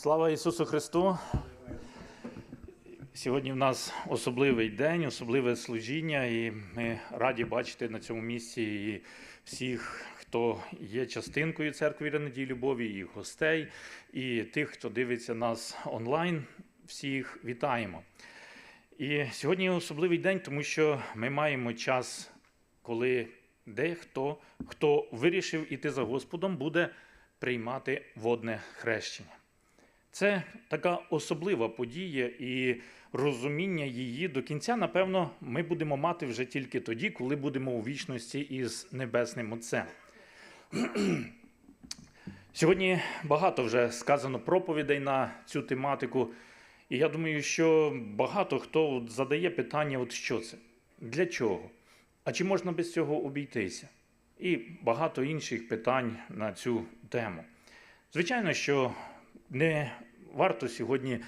Слава Ісусу Христу! Сьогодні в нас особливий день, особливе служіння, і ми раді бачити на цьому місці і всіх, хто є частинкою церкви Віри Надії Любові, і гостей, і тих, хто дивиться нас онлайн. Всіх вітаємо. І сьогодні особливий день, тому що ми маємо час, коли дехто, хто вирішив іти за Господом, буде приймати водне хрещення. Це така особлива подія, і розуміння її до кінця, напевно, ми будемо мати вже тільки тоді, коли будемо у вічності із Небесним Отцем. Сьогодні багато вже сказано проповідей на цю тематику, і я думаю, що багато хто задає питання: от що це? Для чого? А чи можна без цього обійтися? І багато інших питань на цю тему. Звичайно, що не варто сьогодні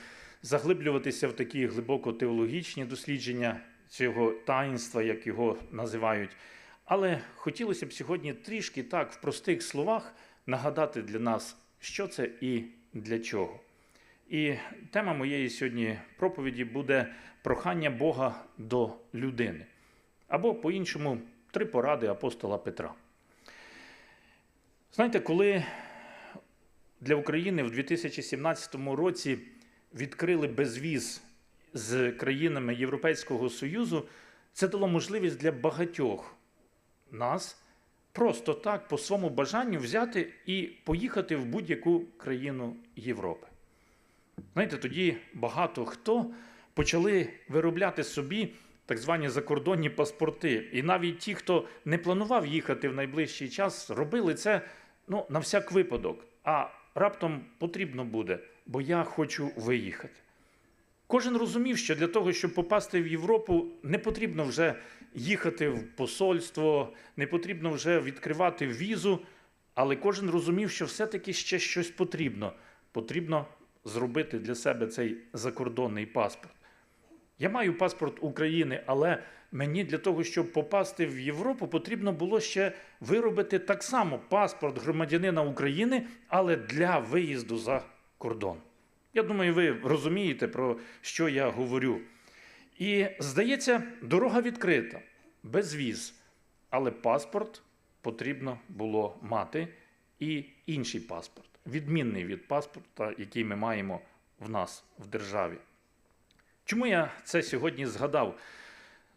заглиблюватися в такі глибоко теологічні дослідження цього таїнства, як його називають. Але хотілося б сьогодні трішки так в простих словах нагадати для нас, що це і для чого. І тема моєї сьогодні проповіді буде прохання Бога до людини. Або, по-іншому, три поради апостола Петра. Знаєте, коли для України в 2017 році відкрили безвіз з країнами Європейського Союзу, це дало можливість для багатьох нас просто так по своєму бажанню взяти і поїхати в будь-яку країну Європи. Знаєте, тоді багато хто почали виробляти собі так звані закордонні паспорти. І навіть ті, хто не планував їхати в найближчий час, робили це ну, на всяк випадок. А раптом потрібно буде, бо я хочу виїхати. Кожен розумів, що для того, щоб попасти в Європу, не потрібно вже їхати в посольство, не потрібно вже відкривати візу, але кожен розумів, що все-таки ще щось потрібно. Потрібно зробити для себе цей закордонний паспорт. Я маю паспорт України, але мені для того, щоб попасти в Європу, потрібно було ще виробити так само паспорт громадянина України, але для виїзду за кордон. Я думаю, ви розумієте, про що я говорю. І здається, дорога відкрита, без віз, але паспорт потрібно було мати і інший паспорт, відмінний від паспорта, який ми маємо в нас в державі. Чому я це сьогодні згадав?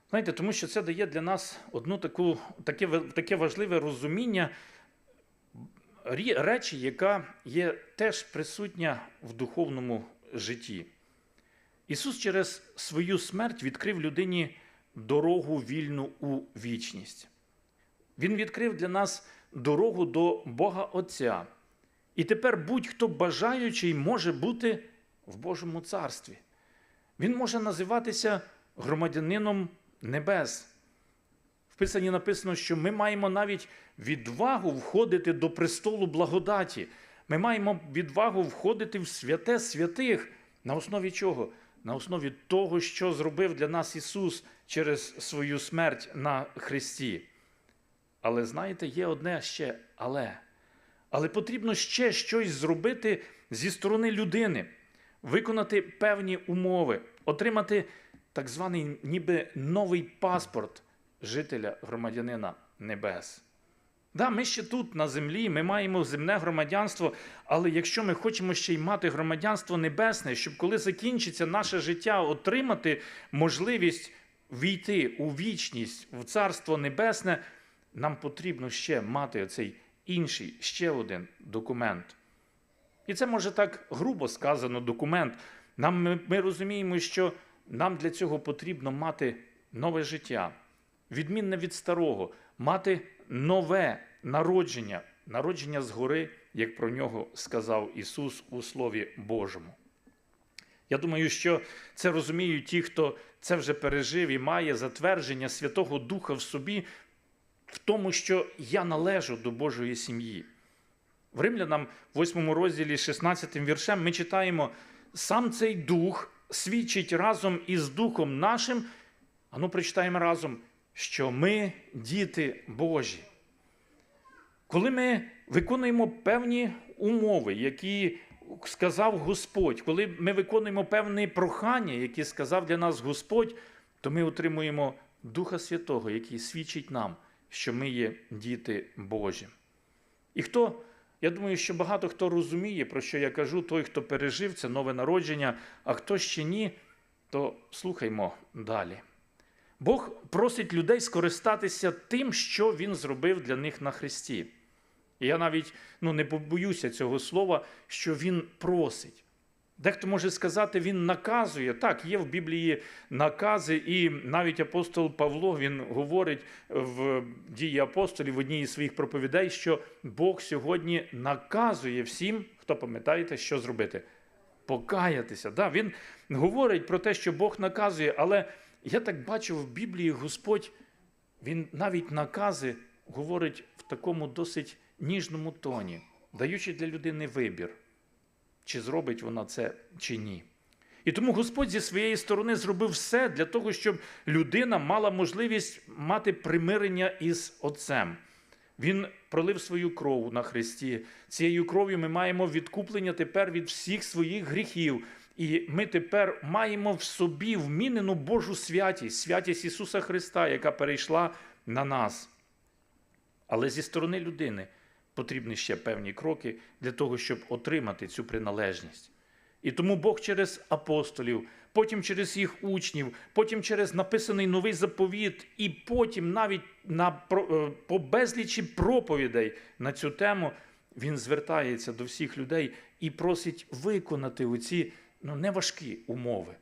Знаєте, тому що це дає для нас одну таку, таке, таке важливе розуміння речі, яка є теж присутня в духовному житті. Ісус через свою смерть відкрив людині дорогу вільну у вічність. Він відкрив для нас дорогу до Бога Отця. І тепер будь-хто бажаючий може бути в Божому царстві. Він може називатися громадянином небес. В Писанні написано, що ми маємо навіть відвагу входити до престолу благодаті. Ми маємо відвагу входити в святе святих. На основі чого? На основі того, що зробив для нас Ісус через свою смерть на Христі. Але знаєте, є одне ще але. Але потрібно ще щось зробити зі сторони людини, виконати певні умови, отримати так званий ніби новий паспорт жителя громадянина небес. Да, ми ще тут, на землі, ми маємо земне громадянство, але якщо ми хочемо ще й мати громадянство небесне, щоб коли закінчиться наше життя, отримати можливість війти у вічність, в Царство Небесне, нам потрібно ще мати оцей інший, ще один документ. І це може так грубо сказано, документ. Нам, ми, ми розуміємо, що нам для цього потрібно мати нове життя, відмінне від старого, мати нове народження, народження згори, як про нього сказав Ісус у Слові Божому. Я думаю, що це розуміють ті, хто це вже пережив і має затвердження Святого Духа в собі, в тому, що я належу до Божої сім'ї. В Римлянам, 8 розділі, 16 віршем, ми читаємо: сам цей дух свідчить разом із Духом нашим. Ану, прочитаємо разом, що ми діти Божі. Коли ми виконуємо певні умови, які сказав Господь, коли ми виконуємо певні прохання, які сказав для нас Господь, то ми отримуємо Духа Святого, який свідчить нам, що ми є діти Божі. І хто, я думаю, що багато хто розуміє, про що я кажу, той, хто пережив це нове народження, а хто ще ні, то слухаймо далі. Бог просить людей скористатися тим, що Він зробив для них на Христі. І я навіть ну, не побоюся цього слова, що Він просить. Дехто може сказати, він наказує. Так, є в Біблії накази, і навіть апостол Павло він говорить в дії апостолів в одній із своїх проповідей, що Бог сьогодні наказує всім, хто пам'ятаєте, що зробити? Покаятися. Да, Він говорить про те, що Бог наказує, але я так бачу в Біблії Господь, він навіть накази говорить в такому досить ніжному тоні, даючи для людини вибір чи зробить вона це чи ні. І тому Господь зі своєї сторони зробив все для того, щоб людина мала можливість мати примирення із Отцем. Він пролив свою кров на Христі. Цією кров'ю ми маємо відкуплення тепер від всіх своїх гріхів. І ми тепер маємо в собі вмінену Божу святість, святість Ісуса Христа, яка перейшла на нас. Але зі сторони людини потрібні ще певні кроки для того, щоб отримати цю приналежність. І тому Бог через апостолів, потім через їх учнів, потім через написаний новий заповіт, і потім навіть на, по безлічі проповідей на цю тему він звертається до всіх людей і просить виконати оці ну, неважкі умови.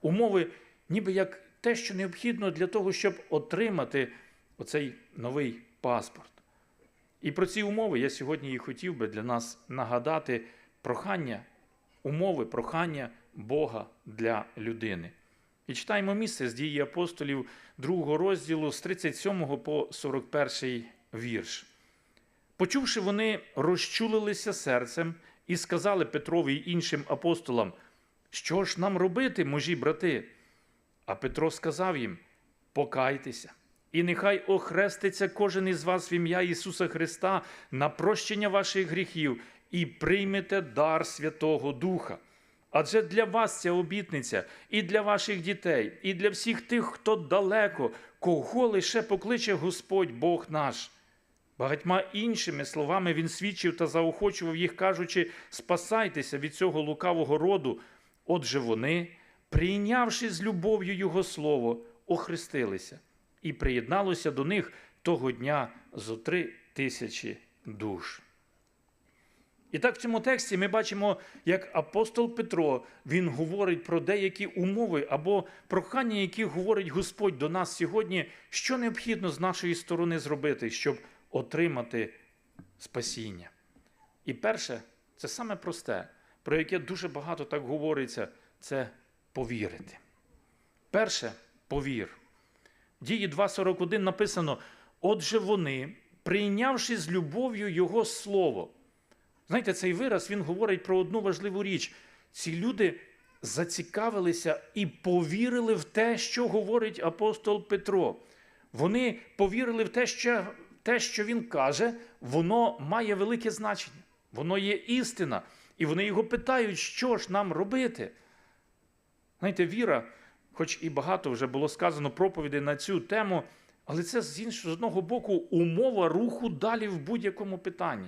Умови, ніби як те, що необхідно для того, щоб отримати оцей новий паспорт. І про ці умови я сьогодні і хотів би для нас нагадати прохання, умови, прохання Бога для людини. І читаємо місце з дії апостолів другого розділу з 37 по 41 вірш. Почувши, вони розчулилися серцем і сказали Петрові й іншим апостолам, що ж нам робити, можі брати? А Петро сказав їм: Покайтеся. І нехай охреститься кожен із вас в ім'я Ісуса Христа на прощення ваших гріхів і приймете дар Святого Духа. Адже для вас ця обітниця і для ваших дітей, і для всіх тих, хто далеко, кого лише покличе Господь Бог наш. Багатьма іншими словами він свідчив та заохочував їх, кажучи: спасайтеся від цього лукавого роду. Отже, вони, прийнявши з любов'ю Його Слово, охрестилися і приєдналося до них того дня зо три тисячі душ. І так в цьому тексті ми бачимо, як апостол Петро він говорить про деякі умови або прохання, які говорить Господь до нас сьогодні, що необхідно з нашої сторони зробити, щоб отримати спасіння. І перше, це саме просте, про яке дуже багато так говориться, це повірити. Перше повір. Дії 2.41 написано: Отже, вони, прийнявши з любов'ю Його Слово. Знаєте, цей вираз він говорить про одну важливу річ. Ці люди зацікавилися і повірили в те, що говорить апостол Петро. Вони повірили в те, що те, що він каже, воно має велике значення. Воно є істина. І вони його питають, що ж нам робити. Знаєте, віра хоч і багато вже було сказано проповідей на цю тему, але це з іншого з одного боку умова руху далі в будь-якому питанні.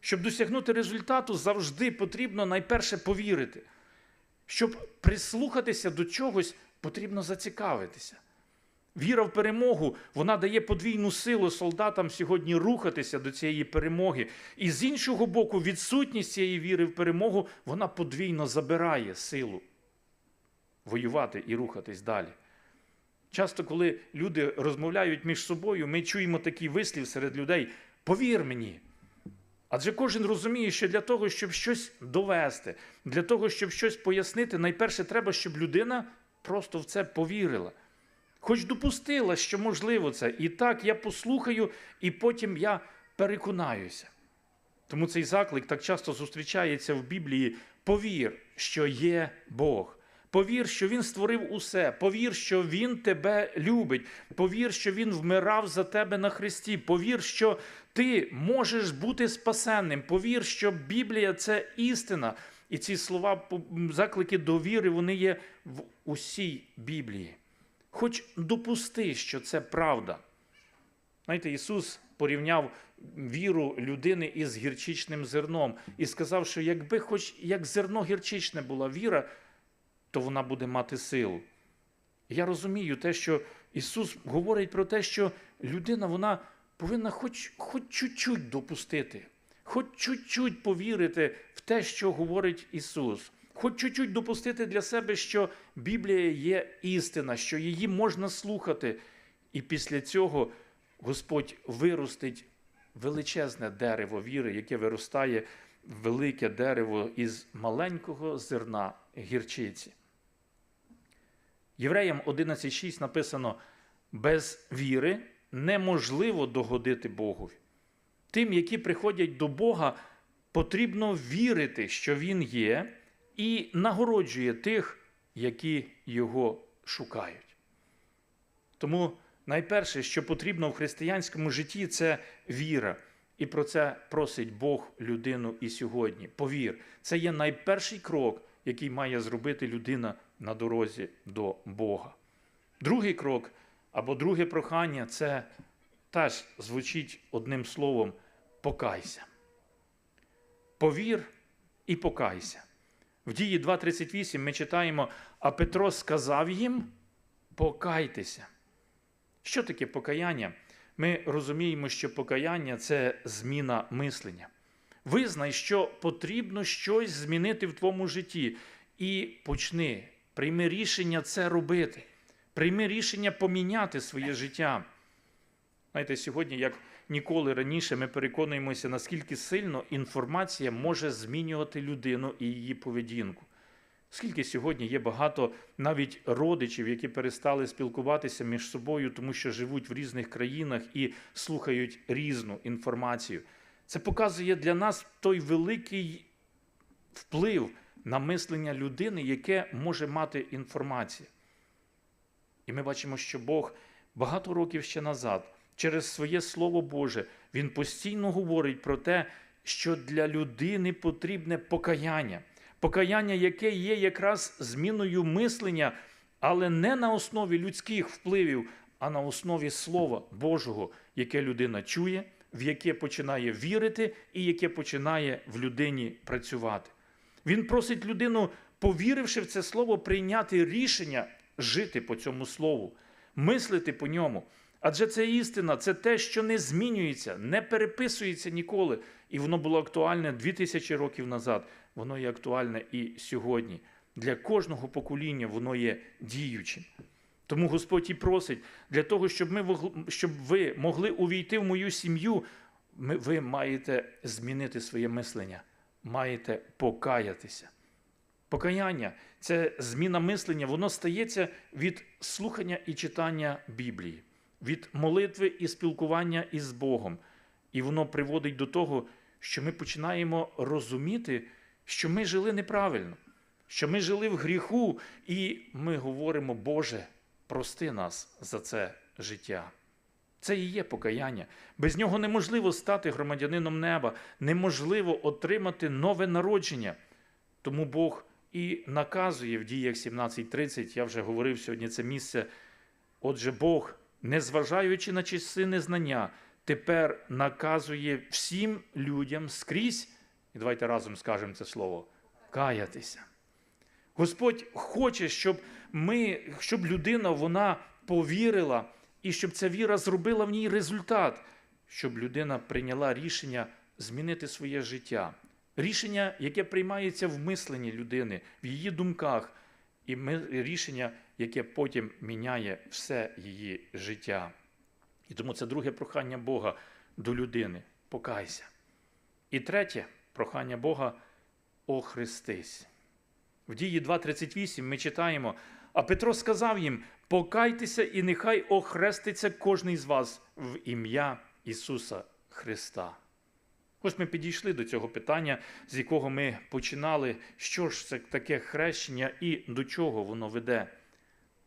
Щоб досягнути результату, завжди потрібно найперше повірити. Щоб прислухатися до чогось, потрібно зацікавитися. Віра в перемогу вона дає подвійну силу солдатам сьогодні рухатися до цієї перемоги. І з іншого боку, відсутність цієї віри в перемогу вона подвійно забирає силу воювати і рухатись далі. Часто, коли люди розмовляють між собою, ми чуємо такий вислів серед людей: повір мені. Адже кожен розуміє, що для того, щоб щось довести, для того, щоб щось пояснити, найперше треба, щоб людина просто в це повірила. Хоч допустила, що можливо це. І так я послухаю, і потім я переконаюся. Тому цей заклик так часто зустрічається в Біблії: повір, що є Бог. Повір, що Він створив усе. Повір, що Він тебе любить. Повір, що Він вмирав за тебе на Христі. Повір, що ти можеш бути спасенним. Повір, що Біблія це істина. І ці слова, заклики до віри, вони є в усій Біблії. Хоч допусти, що це правда. Знаєте, Ісус порівняв віру людини із гірчичним зерном і сказав, що якби хоч як зерно гірчичне була віра, то вона буде мати силу. Я розумію те, що Ісус говорить про те, що людина вона повинна хоч, хоч чуть-чуть допустити, хоч чуть-чуть повірити в те, що говорить Ісус, хоч чуть-чуть допустити для себе, що Біблія є істина, що її можна слухати. І після цього Господь виростить величезне дерево віри, яке виростає велике дерево із маленького зерна гірчиці. Євреям 11.6 написано: без віри неможливо догодити Богові. Тим, які приходять до Бога, потрібно вірити, що Він є, і нагороджує тих, які його шукають. Тому найперше, що потрібно в християнському житті, це віра. І про це просить Бог людину і сьогодні. Повір, це є найперший крок, який має зробити людина на дорозі до Бога. Другий крок або друге прохання це теж звучить одним словом покайся. Повір і покайся. В дії 2.38 ми читаємо, а Петро сказав їм: покайтеся. Що таке покаяння? Ми розуміємо, що покаяння це зміна мислення. Визнай, що потрібно щось змінити в твоєму житті, і почни. Прийми рішення це робити. Прийми рішення поміняти своє життя. Знаєте, сьогодні, як ніколи раніше, ми переконуємося, наскільки сильно інформація може змінювати людину і її поведінку. Скільки сьогодні є багато навіть родичів, які перестали спілкуватися між собою, тому що живуть в різних країнах і слухають різну інформацію. Це показує для нас той великий вплив на мислення людини, яке може мати інформація. І ми бачимо, що Бог багато років ще назад, через своє Слово Боже, Він постійно говорить про те, що для людини потрібне покаяння. Покаяння, яке є якраз зміною мислення, але не на основі людських впливів, а на основі Слова Божого, яке людина чує, в яке починає вірити і яке починає в людині працювати. Він просить людину, повіривши в це слово, прийняти рішення жити по цьому слову, мислити по ньому. Адже це істина, це те, що не змінюється, не переписується ніколи. І воно було актуальне 2000 років назад, воно є актуальне і сьогодні. Для кожного покоління воно є діючим. Тому Господь і просить для того, щоб ми щоб ви могли увійти в мою сім'ю, ви маєте змінити своє мислення, маєте покаятися. Покаяння це зміна мислення, воно стається від слухання і читання Біблії, від молитви і спілкування із Богом. І воно приводить до того, що ми починаємо розуміти, що ми жили неправильно, що ми жили в гріху, і ми говоримо, Боже, прости нас за це життя. Це і є покаяння. Без нього неможливо стати громадянином неба, неможливо отримати нове народження. Тому Бог і наказує в діях 17.30, я вже говорив сьогодні це місце. Отже, Бог, незважаючи на часи незнання, тепер наказує всім людям скрізь, і давайте разом скажемо це слово, каятися. Господь хоче, щоб ми, щоб людина вона повірила, і щоб ця віра зробила в ній результат, щоб людина прийняла рішення змінити своє життя. Рішення, яке приймається в мисленні людини, в її думках, і рішення, яке потім міняє все її життя. І тому це друге прохання Бога до людини покайся. І третє прохання Бога охрестись. В дії 2.38 ми читаємо, а Петро сказав їм: покайтеся, і нехай охреститься кожний з вас в ім'я Ісуса Христа. Ось ми підійшли до цього питання, з якого ми починали, що ж це таке хрещення і до чого воно веде.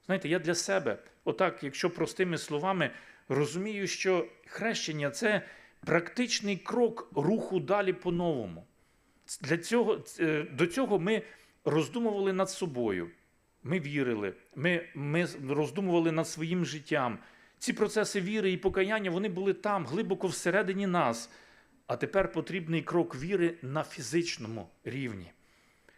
Знаєте, я для себе, отак, якщо простими словами, розумію, що хрещення це практичний крок руху далі по-новому. Для цього, е, до цього ми роздумували над собою. Ми вірили, ми, ми роздумували над своїм життям. Ці процеси віри і покаяння вони були там, глибоко всередині нас. А тепер потрібний крок віри на фізичному рівні.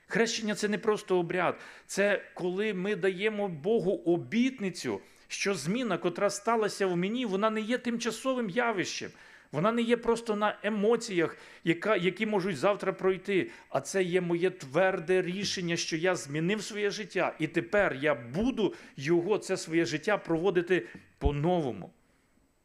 Хрещення це не просто обряд, це коли ми даємо Богу обітницю, що зміна, котра сталася в мені, вона не є тимчасовим явищем. Вона не є просто на емоціях, яка, які можуть завтра пройти. А це є моє тверде рішення, що я змінив своє життя, і тепер я буду його, це своє життя проводити по-новому.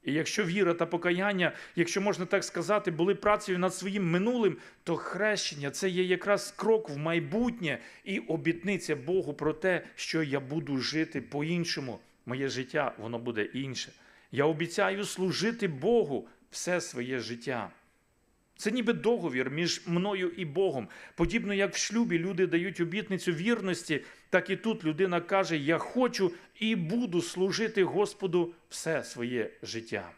І якщо віра та покаяння, якщо можна так сказати, були працею над своїм минулим, то хрещення це є якраз крок в майбутнє і обітниця Богу про те, що я буду жити по-іншому. Моє життя, воно буде інше. Я обіцяю служити Богу все своє життя. Це ніби договір між мною і Богом. Подібно як в шлюбі люди дають обітницю вірності, так і тут людина каже: Я хочу і буду служити Господу все своє життя.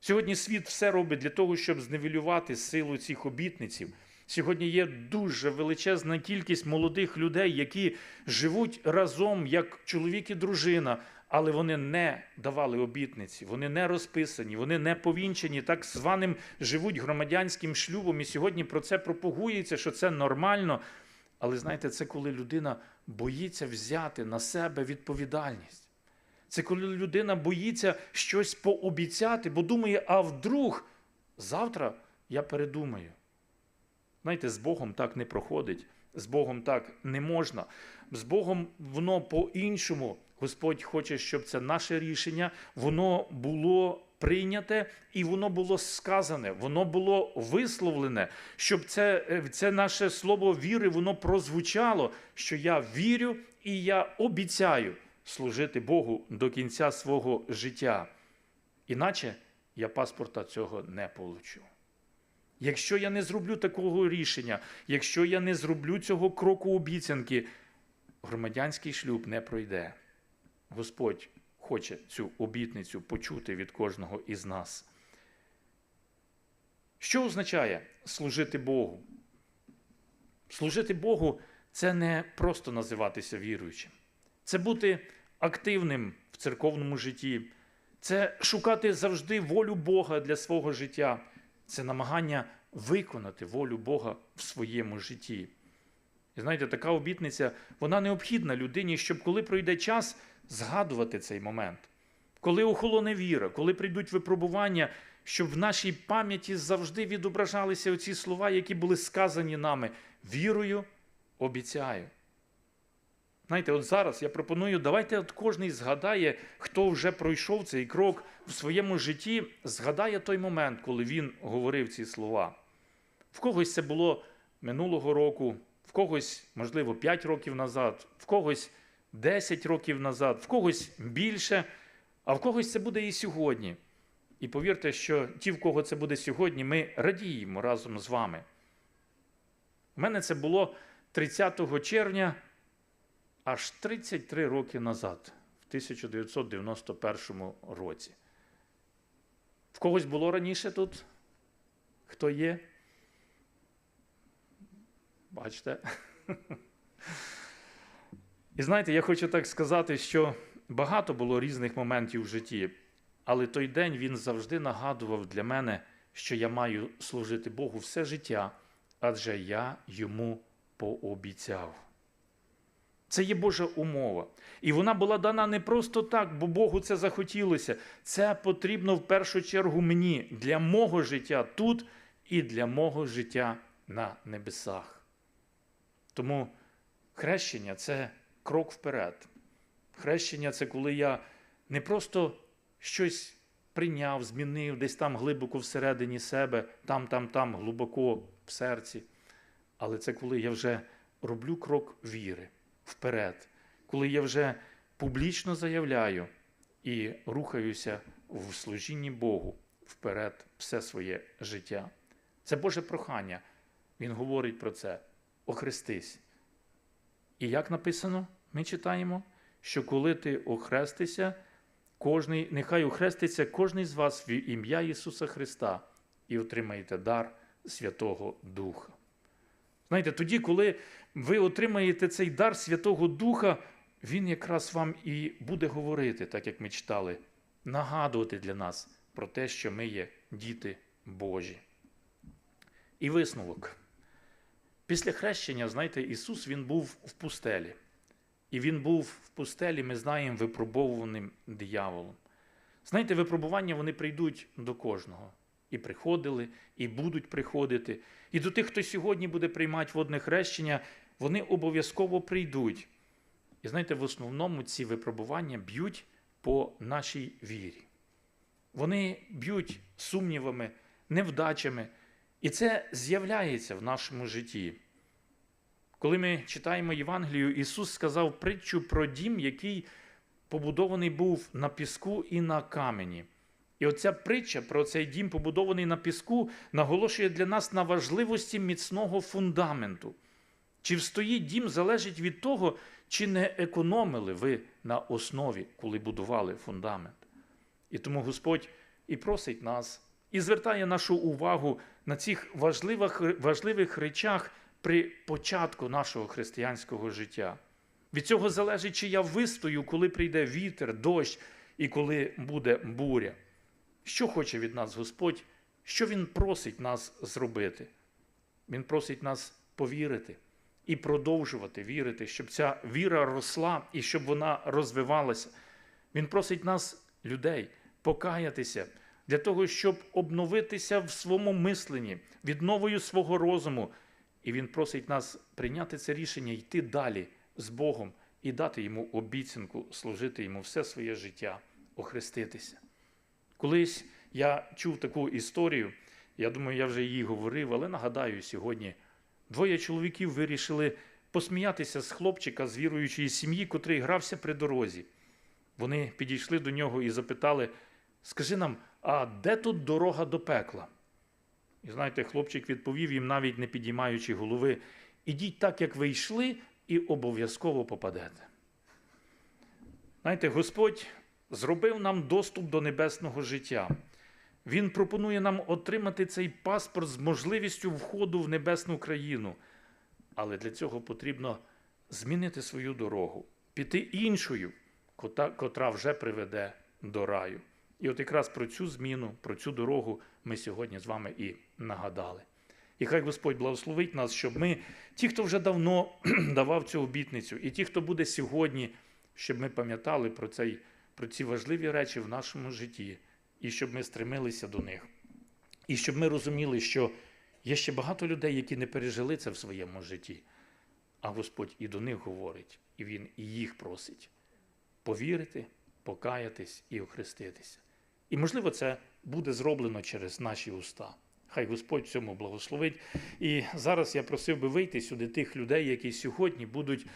Сьогодні світ все робить для того, щоб зневелювати силу цих обітниців. Сьогодні є дуже величезна кількість молодих людей, які живуть разом як чоловік і дружина, але вони не давали обітниці, вони не розписані, вони не повінчені, так званим живуть громадянським шлюбом. І сьогодні про це пропагується, що це нормально. Але знаєте, це коли людина боїться взяти на себе відповідальність. Це коли людина боїться щось пообіцяти, бо думає, а вдруг завтра я передумаю. Знаєте, з Богом так не проходить, з Богом так не можна. З Богом воно по-іншому. Господь хоче, щоб це наше рішення, воно було прийняте і воно було сказане, воно було висловлене, щоб це, е, це наше слово віри, воно прозвучало, що я вірю і я обіцяю служити Богу до кінця свого життя. Іначе я паспорта цього не получу. Якщо я не зроблю такого рішення, якщо я не зроблю цього кроку обіцянки, громадянський шлюб не пройде. Господь хоче цю обітницю почути від кожного із нас. Що означає служити Богу? Служити Богу це не просто називатися віруючим, це бути активним в церковному житті, це шукати завжди волю Бога для свого життя, це намагання виконати волю Бога в своєму житті. І знаєте, така обітниця, вона необхідна людині, щоб коли пройде час, згадувати цей момент. Коли охолоне віра, коли прийдуть випробування, щоб в нашій пам'яті завжди відображалися оці слова, які були сказані нами вірою, обіцяю. Знаєте, от зараз я пропоную, давайте от кожний згадає, хто вже пройшов цей крок в своєму житті, згадає той момент, коли він говорив ці слова. В когось це було минулого року, в когось, можливо, 5 років назад, в когось 10 років назад, в когось більше, а в когось це буде і сьогодні. І повірте, що ті, в кого це буде сьогодні, ми радіємо разом з вами. У мене це було 30 червня аж 33 роки назад, в 1991 році. В когось було раніше тут? Хто є? Бачите? І знаєте, я хочу так сказати, що багато було різних моментів в житті, але той день він завжди нагадував для мене, що я маю служити Богу все життя, адже я йому пообіцяв. Це є Божа умова. І вона була дана не просто так, бо Богу це захотілося. Це потрібно в першу чергу мені для мого життя тут і для мого життя на небесах. Тому хрещення це крок вперед. Хрещення це коли я не просто щось прийняв, змінив десь там глибоко всередині себе, там, там, там, глибоко в серці. Але це коли я вже роблю крок віри вперед, коли я вже публічно заявляю і рухаюся в служінні Богу вперед все своє життя. Це Боже прохання. Він говорить про це. Охрестись. І як написано, ми читаємо, що коли ти охрестишся, кожний, нехай охреститься кожний з вас в ім'я Ісуса Христа і отримаєте дар Святого Духа. Знаєте, тоді, коли ви отримаєте цей дар Святого Духа, він якраз вам і буде говорити, так як ми читали, нагадувати для нас про те, що ми є діти Божі. І висновок. Після хрещення, знаєте, Ісус Він був в пустелі. І Він був в пустелі, ми знаємо, випробовуваним дияволом. Знаєте, випробування вони прийдуть до кожного. І приходили, і будуть приходити. І до тих, хто сьогодні буде приймати водне хрещення, вони обов'язково прийдуть. І знаєте, в основному ці випробування б'ють по нашій вірі. Вони б'ють сумнівами, невдачами. І це з'являється в нашому житті. Коли ми читаємо Євангелію, Ісус сказав притчу про дім, який побудований був на піску і на камені. І оця притча про цей дім, побудований на піску, наголошує для нас на важливості міцного фундаменту. Чи встоїть дім залежить від того, чи не економили ви на основі, коли будували фундамент. І тому Господь і просить нас, і звертає нашу увагу на цих важливих, важливих речах при початку нашого християнського життя. Від цього залежить, чи я вистою, коли прийде вітер, дощ і коли буде буря. Що хоче від нас Господь? Що Він просить нас зробити? Він просить нас повірити і продовжувати вірити, щоб ця віра росла і щоб вона розвивалася. Він просить нас, людей, покаятися для того, щоб обновитися в своєму мисленні, відновою свого розуму. І Він просить нас прийняти це рішення, йти далі з Богом і дати йому обіцянку служити йому все своє життя, охреститися. Колись я чув таку історію, я думаю, я вже її говорив, але нагадаю сьогодні. Двоє чоловіків вирішили посміятися з хлопчика з віруючої сім'ї, котрий грався при дорозі. Вони підійшли до нього і запитали: Скажи нам, а де тут дорога до пекла? І знаєте, хлопчик відповів їм, навіть не підіймаючи голови: ідіть так, як ви йшли, і обов'язково попадете. Знаєте, Господь зробив нам доступ до небесного життя. Він пропонує нам отримати цей паспорт з можливістю входу в небесну країну. Але для цього потрібно змінити свою дорогу, піти іншою, котра вже приведе до раю. І от якраз про цю зміну, про цю дорогу ми сьогодні з вами і нагадали. І хай Господь благословить нас, щоб ми, ті, хто вже давно давав цю обітницю, і ті, хто буде сьогодні, щоб ми пам'ятали про, цей, про ці важливі речі в нашому житті, і щоб ми стремилися до них. І щоб ми розуміли, що є ще багато людей, які не пережили це в своєму житті. А Господь і до них говорить, і Він і їх просить повірити, покаятись і охреститися. І, можливо, це буде зроблено через наші уста. Хай Господь цьому благословить. І зараз я просив би вийти сюди тих людей, які сьогодні будуть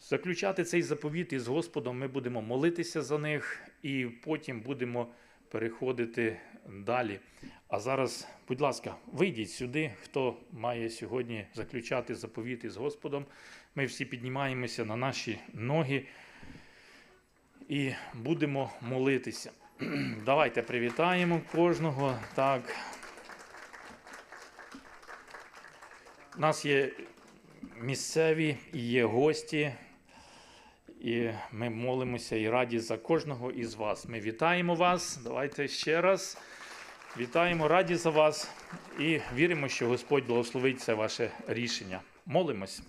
заключати цей заповіт із Господом. Ми будемо молитися за них і потім будемо переходити далі. А зараз, будь ласка, вийдіть сюди, хто має сьогодні заключати заповіт із Господом. Ми всі піднімаємося на наші ноги і будемо молитися. Давайте привітаємо кожного. Так. У нас є місцеві і є гості, і ми молимося і раді за кожного із вас. Ми вітаємо вас. Давайте ще раз. Вітаємо, раді за вас і віримо, що Господь благословить це ваше рішення. Молимось.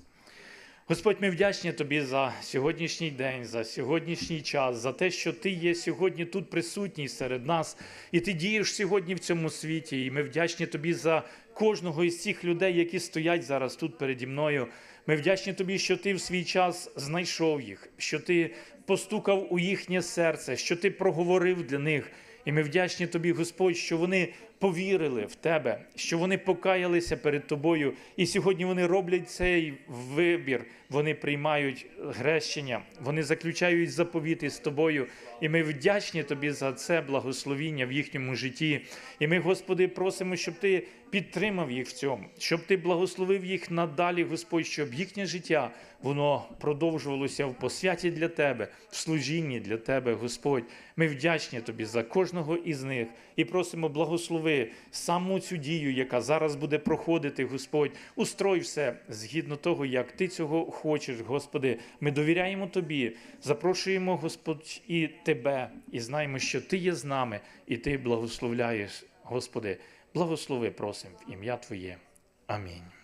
Господь, ми вдячні Тобі за сьогоднішній день, за сьогоднішній час, за те, що Ти є сьогодні тут присутній серед нас, і Ти дієш сьогодні в цьому світі. І ми вдячні Тобі за кожного із цих людей, які стоять зараз тут переді мною. Ми вдячні Тобі, що Ти в свій час знайшов їх, що Ти постукав у їхнє серце, що Ти проговорив для них. І ми вдячні Тобі, Господь, що вони повірили в Тебе, що вони покаялися перед Тобою, і сьогодні вони роблять цей вибір. Вони приймають хрещення, вони заключають заповіти з тобою. І ми вдячні Тобі за це благословіння в їхньому житті. І ми, Господи, просимо, щоб Ти підтримав їх в цьому, щоб Ти благословив їх надалі, Господь, щоб їхнє життя воно продовжувалося в посвяті для Тебе, в служінні для Тебе, Господь. Ми вдячні Тобі за кожного із них і просимо благослови благослови саму цю дію, яка зараз буде проходити, Господь. Устрой все згідно того, як ти цього хочеш, Господи. Ми довіряємо Тобі, запрошуємо, Господь, і Тебе, і знаємо, що Ти є з нами, і Ти благословляєш, Господи. Благослови, просим в ім'я Твоє. Амінь.